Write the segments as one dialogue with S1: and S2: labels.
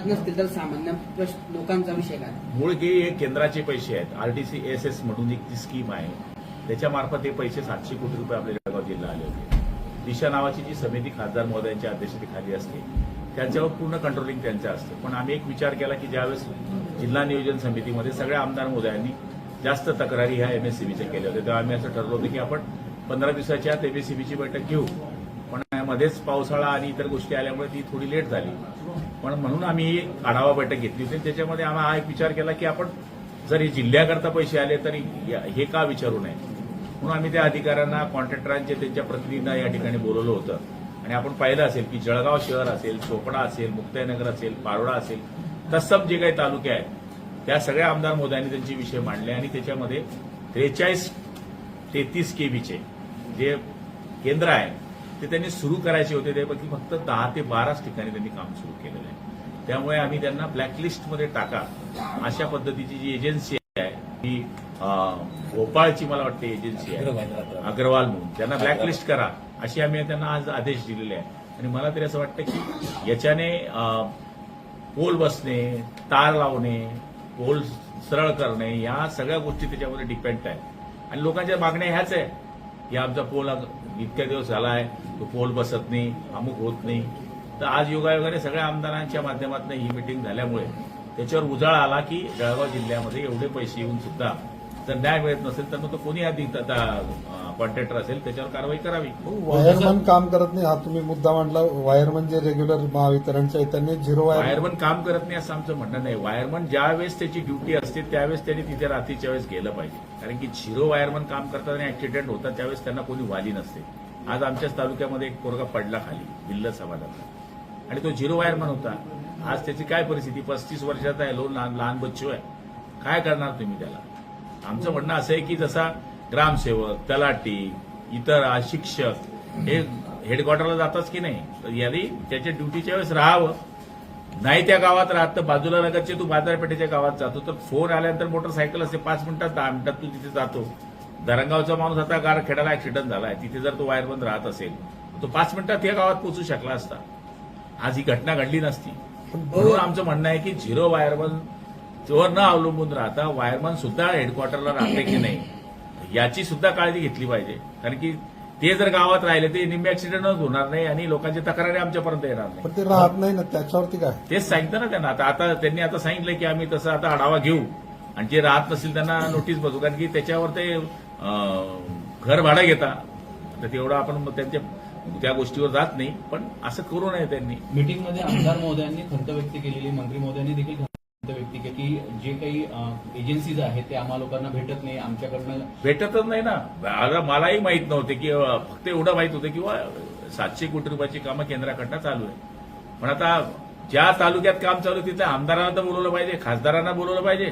S1: आपल्याला नसतील तर सामान्य लोकांचा विषय काय?
S2: मूळ हे एक केंद्राचे पैसे आहेत. आरटीसी एस एस म्हणून एक ती स्कीम आहे. त्याच्यामार्फत हे पैसे सातशे कोटी रुपये आपल्या जळगाव जिल्हा आले होते. दिशा नावाची जी समिती खासदार महोदयांच्या अध्यक्षतेखाली असते त्यांच्यावर पूर्ण कंट्रोलिंग त्यांचं असतं. पण आम्ही एक विचार केला की ज्यावेळेस जिल्हा नियोजन समितीमध्ये सगळ्या आमदार महोदयांनी जास्त तक्रारी ह्या एमएससीबीच्या केल्या होत्या तेव्हा आम्ही असं ठरवलं होतं की आपण पंधरा दिवसाच्या आत एमएससीबीची बैठक घेऊ. मध्येच पावसाळा आणि इतर गोष्टी आल्यामुळे ती थोडी लेट झाली. पण म्हणून आम्ही ही आढावा बैठक घेतली होती. त्याच्यामध्ये आम्ही हा एक विचार केला की आपण जर हे जिल्ह्याकरता पैसे आले तरी हे का विचारू नये? म्हणून आम्ही त्या अधिकाऱ्यांना कॉन्ट्रॅक्टरांचे त्यांच्या प्रतिनिधींना या ठिकाणी बोलवलं होतं. आणि आपण पाहिलं असेल की जळगाव शहर असेल चोपडा असेल मुक्ताईनगर असेल पारोडा असेल तत्सम जे काही तालुके आहेत त्या सगळ्या आमदार मोदयांनी त्यांचे विषय मांडले आणि त्याच्यामध्ये त्रेचाळीस तेहतीस केबीचे जे केंद्र आहे ते त्यांनी सुरू करायचे होते त्यापैकी फक्त दहा ते बाराच ठिकाणी त्यांनी काम सुरू केलेलं आहे. त्यामुळे आम्ही त्यांना ब्लॅकलिस्टमध्ये टाका. अशा पद्धतीची जी एजन्सी आहे ती भोपाळची मला वाटते एजन्सी आहे. अग्रवाल म्हणून. त्यांना ब्लॅकलिस्ट करा. अशी आम्ही त्यांना आज आदेश दिलेले आहे. आणि मला तरी असं वाटतं की याच्याने पोल बसणे तार लावणे पोल सरळ करणे या सगळ्या गोष्टी त्याच्यामध्ये डिपेंड आहेत. आणि लोकांच्या मागण्या ह्याच आहे की आमचा पोल इतक्या दिवस झाला आहे तो पोल बसत नाही अमुक होत नाही. तर आज योगायोगाने सगळ्या आमदारांच्या माध्यमातून ही मिटिंग झाल्यामुळे त्याच्यावर उजाळा आला की जळगाव जिल्ह्यामध्ये एवढे पैसे येऊन सुद्धा जर न्याय मिळत नसेल तर मग तो कोणी अधिक कॉन्ट्रॅक्टर असेल त्याच्यावर कारवाई करावी.
S3: वायरमन काम करत नाही हा तुम्ही मुद्दा मांडला. वायरमन जे रेग्युलर महावितरणचे आहेत त्यांनी झिरो वायर
S2: वायरमन काम करत नाही असं आमचं म्हणणं नाही. वायरमन ज्या वेळेस त्याची ड्युटी असते त्यावेळेस त्यांनी तिथे रात्रीच्या वेळेस गेलं पाहिजे. कारण की झिरो वायरमन काम करतात आणि ऍक्सिडेंट होतात त्यावेळेस त्यांना कोणी वाली नसते. आज आमच्याच तालुक्यामध्ये एक पोरगा पडला खाली बिल्ल समाजाचा आणि तो झिरो वायरमन होता. आज त्याची काय परिस्थिती? पस्तीस वर्षाचा आहे लोन लहान लहान बच्चू आहे. काय करणार तुम्ही त्याला? आमचं म्हणणं असं आहे की जसा ग्रामसेवक तलाठी इतर शिक्षक हे हेडक्वार्टरला जातात की नाही? तर यांनी त्याच्या ड्युटीच्या वेळेस राहावं. नाही त्या गावात राहत तर बाजूला लगतचे तू बाजारपेठेच्या गावात जातो. तर फोन आल्यानंतर मोटरसायकल असते. पाच मिनिटात दहा मिनिटात तू तिथे जातो. धरणगावचा माणूस आता गारखेडाला ऍक्सिडेंट झालाय. तिथे जर तो वायरबंद राहत असेल तो पाच मिनिटात या गावात पोहोचू शकला असता. आज ही घटना घडली नसती. म्हणून आमचं म्हणणं आहे की झिरो वायरमन वर न अवलंबून राहता वायरमन सुद्धा हेडक्वार्टरला राहते की नाही? याची सुद्धा काळजी घेतली पाहिजे. कारण की ते जर गावात राहिले ते निम्मे ऍक्सिडेंटच होणार नाही आणि लोकांची तक्रारी आमच्यापर्यंत येणार नाही.
S3: पण ते राहत नाही ना त्याच्यावरती काय?
S2: तेच सांगितलं ना त्यांना. आता आता त्यांनी आता सांगितलं की आम्ही तसं आता आढावा घेऊ. आणि जे राहत नसतील त्यांना नोटीस बसू कारण की त्याच्यावर ते घर भाडं घेता. तर तेवढं आपण त्यांच्या त्या गोष्टीवर जात नाही. पण असं करू नये त्यांनी.
S4: मीटिंगमध्ये आमदार महोदयांनी खंत व्यक्त केलेली मंत्री महोदयांनी देखील व्यक्ती की जे काही एजन्सीज आहेत ते आम्हा लोकांना भेटत नाही आमच्याकडनं
S2: भेटतच नाही ना. आता मलाही माहीत नव्हते की फक्त एवढं माहीत होतं की सातशे कोटी रुपयाची कामं केंद्राकडनं चालू आहे पण आता ज्या तालुक्यात काम चालू आहे तिथल्या आमदारांना तर बोलवलं पाहिजे खासदारांना बोलवलं पाहिजे.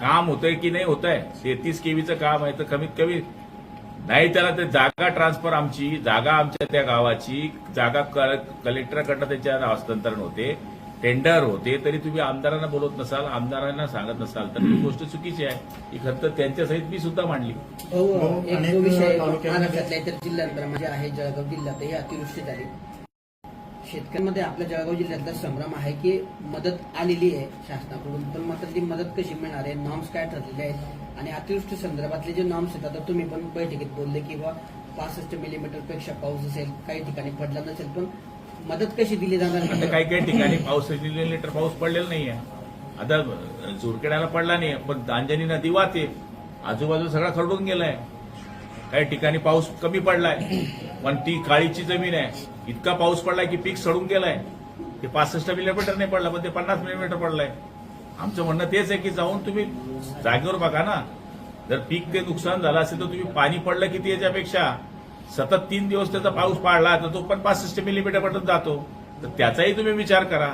S2: काम होतंय की नाही होतंय तेहतीस केवीचं काम आहे तर कमीत कमी नाही त्याला ते जागा ट्रान्सफर आमची जागा आमच्या त्या गावाची जागा कलेक्टरकडनं त्याच्या हस्तांतरण होते. टेंडर होते तरी तुम्ही आमदारांना बोलत नसाल आमदारांना सांगत नसाल तर ही गोष्ट चुकीची आहे. ही खरं त्यांच्यासहित मी सुद्धा मांडली.
S1: हो एक
S5: अनेक
S1: जो विषय
S5: तालुक्यांमध्ये-
S1: महाराष्ट्रातल्या इतर जिल्ह्यांप्रमाणे आहे जळगाव जिल्ह्यात ही अतिवृष्टी झाली शेतकऱ्यांमध्ये आपल्या जळगाव जिल्ह्यातला संभ्रम आहे की मदत आलेली आहे शासनाकडून पण मात्र ती मदत कशी मिळणार आहे? नॉर्म्स काय ठरलेले आहेत? आणि अतिवृष्टी संदर्भातले जे नॉर्म्स आहेत आता तुम्ही पण बैठकीत बोलले की बा पासष्ट मिलीमीटरपेक्षा पाऊस असेल काही ठिकाणी पडला नसेल पण मदत कशी दिली जाणार
S2: आता काही काही ठिकाणी पाऊस लिटर पाऊस पडलेला नाहीये. आता झुरकेड्याला पडला नाही पण दांजनी नदी वाहते. आजूबाजू सगळा खरडून गेलाय. काही ठिकाणी पाऊस कमी पडलाय पण ती काळीची जमीन आहे. इतका पाऊस पडलाय की पीक सडून गेलाय. ते पासष्ट मिलीमीटर नाही पडला पण ते पन्नास मिलीमीटर पडलाय. आमचं म्हणणं तेच आहे की जाऊन तुम्ही जागेवर बघा ना. जर पीक ते नुकसान झालं असेल तर तुम्ही पाणी पडलं किती याच्यापेक्षा? सतत तीन दिवस त्याचा पाऊस पाडला तर तो पण पासष्ट मिलीमीटर पर्यंत जातो. तर त्याचाही तुम्ही विचार करा.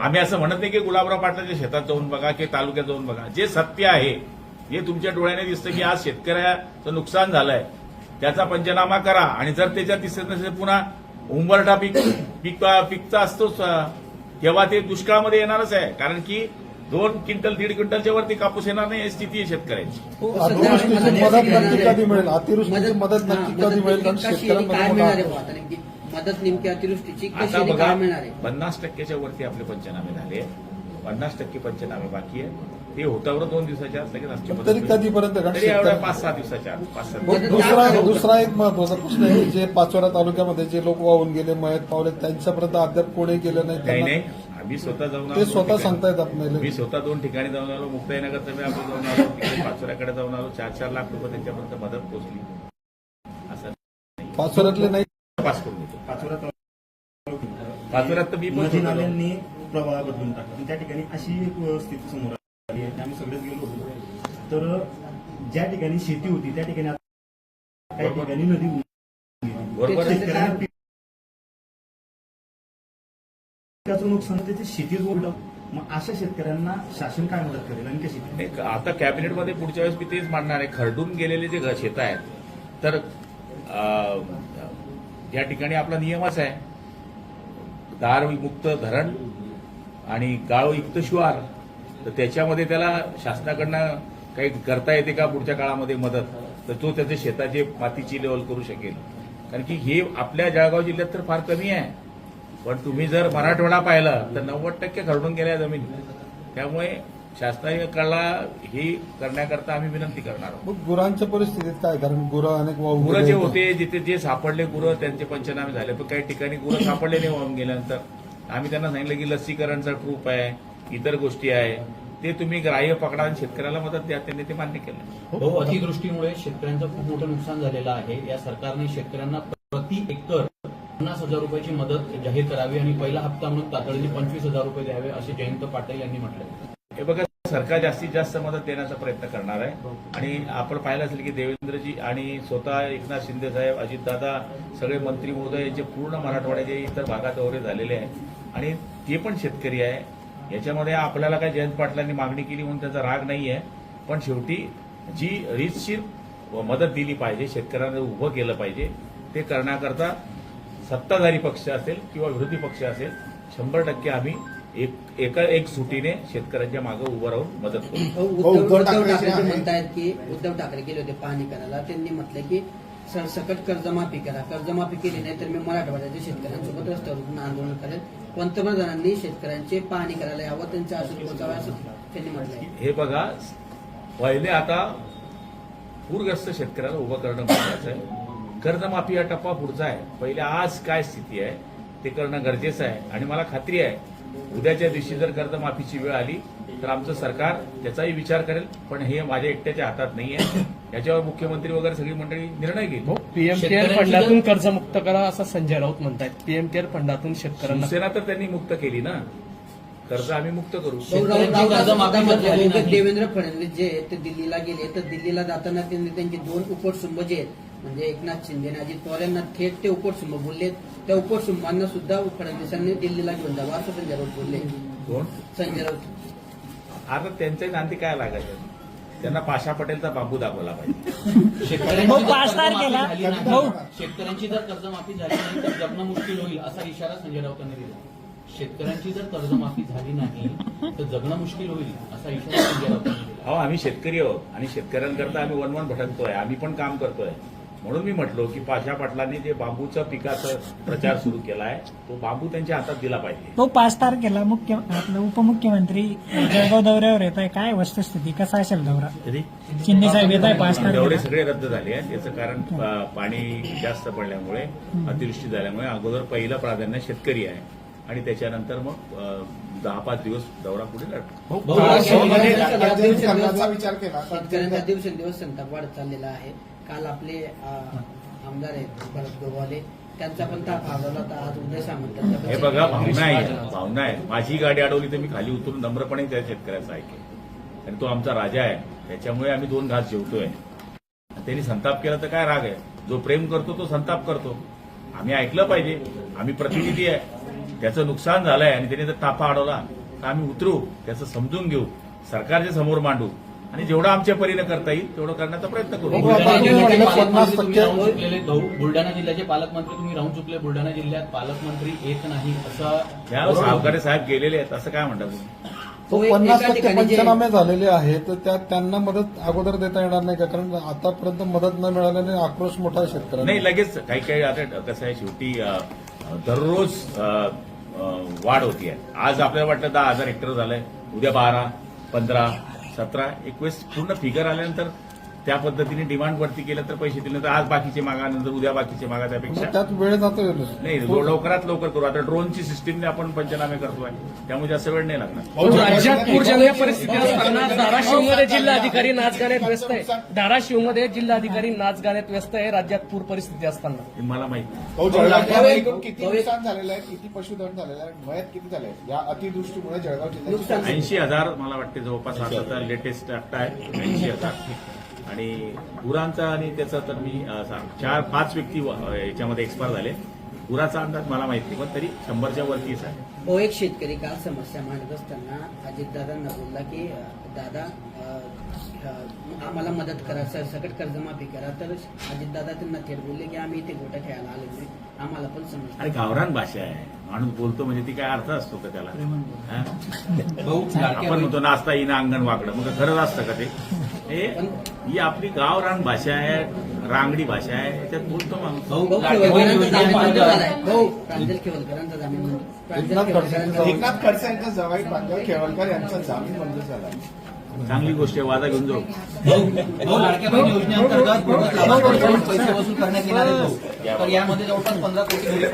S2: आम्ही असं म्हणत नाही की गुलाबराव पाटलाच्या शेतात जाऊन बघा की तालुक्यात जाऊन बघा. जे सत्य आहे जे तुमच्या डोळ्याने दिसतं की आज शेतकऱ्याचं नुकसान झालंय त्याचा पंचनामा करा. आणि जर त्याच्यात दिसत नसेल पुन्हा उंबरठा पीक पीक पिकचा असतोच तेव्हा ते दुष्काळामध्ये येणारच आहे. कारण की दोन क्विंटल दीड क्विंटलच्या वरती कापूस येणार नाही स्थिती आहे शेतकऱ्यांची.
S1: हो,
S3: अतिवृष्टीची मदत नक्की कधी मिळेल? अतिवृष्टीची मदत नक्की कधी मिळेल? कारण शेतकऱ्यांमध्ये मोठा
S1: मदत नेमकी अतिवृष्टीची
S2: आता
S1: आणि
S2: बघा
S1: काय मिळणार आहे?
S2: पन्नास टक्क्याच्या वरती आपले पंचनामे झाले. पन्नास टक्के पंचनामे बाकी आहे. ते होतावर दोन दिवसाच्या आत लगेच आमची
S3: पण
S2: मदत
S3: तरी
S2: होईल.
S3: कधीपर्यंत? कारण
S2: तरी एवढ्या
S3: शेतकरी-
S2: पाच सहा दिवसाच्या आत पाच
S3: मग दुसरा दुसरा एक महत्त्वाचा प्रश्न आहे जे पाचोरा तालुक्यामध्ये जे लोक वाहून गेले मयत पावले त्यांच्यापर्यंत अद्याप कोणी गेलं नाही
S2: काही
S3: त्यांना
S2: नाही. आम्ही स्वतः जाऊन
S3: ते
S2: आलो
S3: स्वतः. सांगतायत आपल्याला.
S2: मी स्वतः दोन ठिकाणी जाऊन आलो मुक्ताईनगरचं मी आपण जाऊन आलो तिकडे पाचोऱ्याकडे जाऊन आलो चार चार लाख रुपये त्यांच्यापर्यंत मदत पोहोचली. असं
S3: पाचोऱ्यातले नाही.
S2: तपास करून देतो.
S5: पाचोरा
S2: पाचोऱ्यात तर मी पण
S5: नाल्यांनी प्रवाह बदलून टाकला. आणि त्या ठिकाणी अशी एक स्थिती समोर आली आहे. आम्ही सगळेच गेलो होतो. तर ज्या ठिकाणी शेती होती त्या ठिकाणी आता काही ठिकाणी नदी.
S2: बरोबर.
S5: त्याचं नुकसान त्याची शेतीच उलट मग अशा शेतकऱ्यांना शासन काय मदत करेल आणि कशी?
S2: नाही, आता कॅबिनेटमध्ये पुढच्या वेळेस मी तेच मांडणार आहे. खरडून गेलेले जे शेत आहेत तर अं, या ठिकाणी आपला नियमच आहे. दारमुक्त धरण आणि गाळयुक्त शिवार तर त्याच्यामध्ये त्याला शासनाकडनं काही करता येते का पुढच्या काळामध्ये मदत? तर तो त्याचे शेताचे मातीची लेवल करू शकेल. कारण की हे आपल्या जळगाव जिल्ह्यात तर फार कमी आहे. पण तुम्ही जर मराठवाडा पाहिला तर नव्वद टक्के खरडून गेल्या जमिनी. त्यामुळे शासनाकडला ही करण्याकरता आम्ही विनंती करणार आहोत.
S3: मग गुरांच्या परिस्थितीत काय? कारण गुरं अनेक
S2: गुरं जे
S3: होते.
S2: जिथे जे सापडले गुरं त्यांचे पंचनामे झाले. पण काही ठिकाणी गुरं सापडले नाही वाहून गेल्यानंतर. आम्ही त्यांना सांगितलं की लसीकरणचा प्रूफ आहे इतर गोष्टी आहे. ते तुम्ही ग्राह्य पकडा आणि शेतकऱ्याला मदत द्या. त्यांनी ते मान्य केलं.
S4: भाऊ अतिवृष्टीमुळे शेतकऱ्यांचं खूप मोठं नुकसान झालेलं आहे. या सरकारने शेतकऱ्यांना प्रति एकर पन्नास हजार रुपयाची मदत जाहीर करावी आणि पहिला हप्ता म्हणून तातडीने पंचवीस हजार रुपये द्यावे असे जयंत पाटील यांनी म्हटलं.
S2: हे बघा सरकार जास्तीत जास्त मदत देण्याचा प्रयत्न करणार आहे. आणि आपण पाहिलं असेल की देवेंद्रजी आणि स्वतः एकनाथ शिंदे साहेब अजितदादा सगळे मंत्री महोदय यांचे पूर्ण मराठवाड्याचे इतर भागात दौरे झालेले आहेत. आणि ते पण शेतकरी आहे. याच्यामध्ये आपल्याला काय जयंत पाटलांनी मागणी केली म्हणून त्याचा राग नाही आहे पण शेवटी जी रीतशीर मदत दिली पाहिजे शेतकऱ्यांना उभं केलं पाहिजे ते करण्याकरता सत्ताधारी पक्ष असेल किंवा विरोधी पक्ष असेल शंभर टक्के आम्ही एक एका एक सुटीने शेतकऱ्यांच्या मागे उभं राहून मदत करू.
S1: हो, उद्धव उद्धव ठाकरे जे म्हणतायत की उद्धव ठाकरे गेले होते पाहणी करायला. त्यांनी म्हटलं की सरसकट कर्जमाफी करा. कर्जमाफी केली नाही तर मी मराठवाड्याच्या शेतकऱ्यांसोबत रस्त्यावर आंदोलन करेल पंतप्रधानांनी शेतकऱ्यांचे पाहणी करायला यावं त्यांच्या पोचावं असं त्यांनी म्हटलंय.
S2: हे बघा पहिले आता पूरग्रस्त शेतकऱ्याला उभं करणं महत्वाचं आहे. कर्जमाफी हा टप्पा पुढचा आहे. पहिले आज काय स्थिती आहे ते करणं गरजेचं आहे. आणि मला खात्री आहे उद्याच्या दिवशी जर कर्जमाफीची वेळ आली तर आमचं सरकार त्याचाही विचार करेल. पण हे माझ्या एकट्याच्या हातात नाही आहे. याच्यावर मुख्यमंत्री वगैरे सगळी मंडळी निर्णय घेईल
S6: पीएम केअर फंडातून कर्जमुक्त करा असं संजय राऊत म्हणतायत. पीएम केअर फंडातून शेतकऱ्यांना
S2: शिवसेना तर त्यांनी मुक्त केली ना? कर्ज आम्ही मुक्त करू.
S1: देवेंद्र फडणवीस जे आहेत ते दिल्लीला गेले तर दिल्लीला जाताना त्यांनी त्यांचे दोन उपटसुंब जे आहेत. म्हणजे एकनाथ शिंदे आणि अजित पवार यांना थेट ते उपटसुंब बोलले. त्या उपटसुंबांना सुद्धा फडणवीसांनी दिल्लीला घेऊन जावं असं संजय राऊत बोलले.
S2: कोण?
S1: संजय राऊत.
S2: आता त्यांचे नांदी काय लागायचं? त्यांना पाशा पटेलचा बांबू दाखवला पाहिजे.
S4: शेतकऱ्यांची
S6: भाऊ,
S4: जर
S6: पाच
S4: कर्जमाफी. झाली नाही-
S6: भाऊ.
S4: शेतकऱ्यांची जर कर्जमाफी झाली नाही तर जगणं मुश्किल होईल असा इशारा संजय राऊतांनी दिला. शेतकऱ्यांची जर कर्जमाफी झाली नाही तर जगणं मुश्किल होईल असा इशारा संजय राऊतांनी दिला.
S2: अहो आम्ही शेतकरी आहोत आणि शेतकऱ्यांकरता आम्ही वनवन भटकतोय. आम्ही पण काम करतोय. म्हणून मी म्हटलो की पाशा पाटलांनी जे बांबूचं पिकाचं प्रचार सुरू केलाय तो बांबू त्यांच्या हातात दिला पाहिजे.
S7: तो पाच तारखेला मुख्य आपलं उपमुख्यमंत्री जळगाव दौऱ्यावर येत आहे. काय वस्तुस्थिती? कसा असेल दौरा शिंदे साहेब येत आहे पाच
S2: दौरे
S7: तारखेला
S2: सगळे रद्द झाले आहेत. याचं कारण पाणी जास्त पडल्यामुळे अतिवृष्टी झाल्यामुळे अगोदर पहिलं प्राधान्य शेतकरी आहे. आणि त्याच्यानंतर मग दहा पाच दिवस दौरा पुढे लढतो
S4: भाऊ,
S8: केला.
S1: संताप वाढत चाललेला आहे. काल आपले आमदार आहेत भरत गोगावले त्यांचा पण ताप होता. आज उदय सामंत
S2: हे बघा भावना आहे भावना आहे. माझी गाडी अडवली तर मी खाली उतरून नम्रपणे त्या शेतकऱ्याचं ऐकेल आणि तो आमचा राजा आहे. त्याच्यामुळे आम्ही दोन घास जेवतोय. त्यांनी संताप केला तर काय राग आहे? जो प्रेम करतो तो संताप करतो. आम्ही ऐकलं पाहिजे. आम्ही प्रतिनिधी आहे. त्याचं नुकसान झालंय आणि त्याने जर तापा अडवला तर आम्ही उतरू. त्याचं समजून घेऊ. सरकारच्या समोर मांडू. आणि जेवढं आमच्या परीने करता येईल तेवढं करण्याचा प्रयत्न करू.
S4: बुलढाणा जिल्ह्याचे पालकमंत्री तुम्ही
S3: टक्के-
S4: राहून चुकले बुलढाणा जिल्ह्यात पालकमंत्री येत नाही असा
S2: सावकारे साहेब गेलेले आहेत असं काय म्हणता तुम्ही?
S3: तो पन्नास टक्के पंचनामे झालेले आहेत तर त्या त्यांना मदत अगोदर देता येणार नाही का? कारण आतापर्यंत मदत न मिळाल्याने आक्रोश मोठा आहे शेतकऱ्यांना.
S2: नाही लगेच काही काही आता कसं आहे शेवटी दररोज वाढ होतीये. आज आपल्याला वाटतं दहा हजार हेक्टर झालंय उद्या बारा पंधरा सतरा एकवीस पूर्ण फिगर आल्यानंतर त्या पद्धतीने डिमांड वरती केलं तर पैसे दिले तर आज बाकीचे मागा नंतर उद्या बाकीचे मागा त्यापेक्षा.
S3: मग त्यात वेळ जातो
S2: नाही लवकरात लवकर करू. आता ड्रोनची सिस्टीमने आपण पंचनामे करतोय. त्यामुळे जास्त वेळ नाही लागणार.
S6: राज्यात पूरजन्य परिस्थिती असताना धाराशिवमध्ये जिल्हाधिकारी नाच गाण्यात व्यस्त आहे. धाराशिवमध्ये जिल्हाधिकारी नाच गाण्यात व्यस्त आहे राज्यात पूर परिस्थिती असताना.
S2: हे मला माहिती
S8: किती नुकसान झालेलं आहे? किती पशुधन झालेलं आहे? मयत किती झाले या अतिवृष्टीमुळे जळगाव जिल्ह्यात
S2: ऐंशी हजार मला वाटते जवळपास आता लेटेस्ट आत्ता आहे. ऐंशी हजार. आणि गुरांचा आणि त्याचा तर मी सांग चार पाच व्यक्ती व- याच्यामध्ये एक्सपायर झाले. गुराचा अंदाज मला माहिती नाही पण तरी शंभरच्या वरतीच आहे.
S1: हो एक शेतकरी काल समस्या मांडत असताना अजितदादांना बोलला की दादा आम्हाला मदत करा सरसकट कर्जमाफी करा. तर अजितदादा त्यांना थेट बोलले की आम्ही इथे गोट्या खेळायला आले नाही आम्हाला पण समजतं.
S2: आणि गावरान भाषा आहे. माणूस बोलतो म्हणजे ती काय अर्थ असतो का त्याला? हा? आपण म्हणतो नाचता येईन अंगण वाकडं. मग खरंच असतं का ते? हे ही आपली गावरान भाषा आहे रांगडी भाषा आहे त्याच्यात बोलतो माणूस.
S1: भाऊ खेवलकरांचा जामीन मंजूर झालाय. भाऊ प्रांजल खेवलकरांचा जामीन मंजूर. प्रांजल
S3: एकनाथ
S1: खेवलकरांचा
S3: खडसे-
S8: एकनाथ खडसे यांचा जवाई प्रांजल खेवलकर यांचा जामीन मंजूर झाला.
S2: चांगली गोष्ट आहे वादा घेऊन जाऊ
S4: योजनेअंतर्गत पैसे वसूल करण्यात येणार आहेत भाऊ. तर यामध्ये जवळपास पंधरा कोटी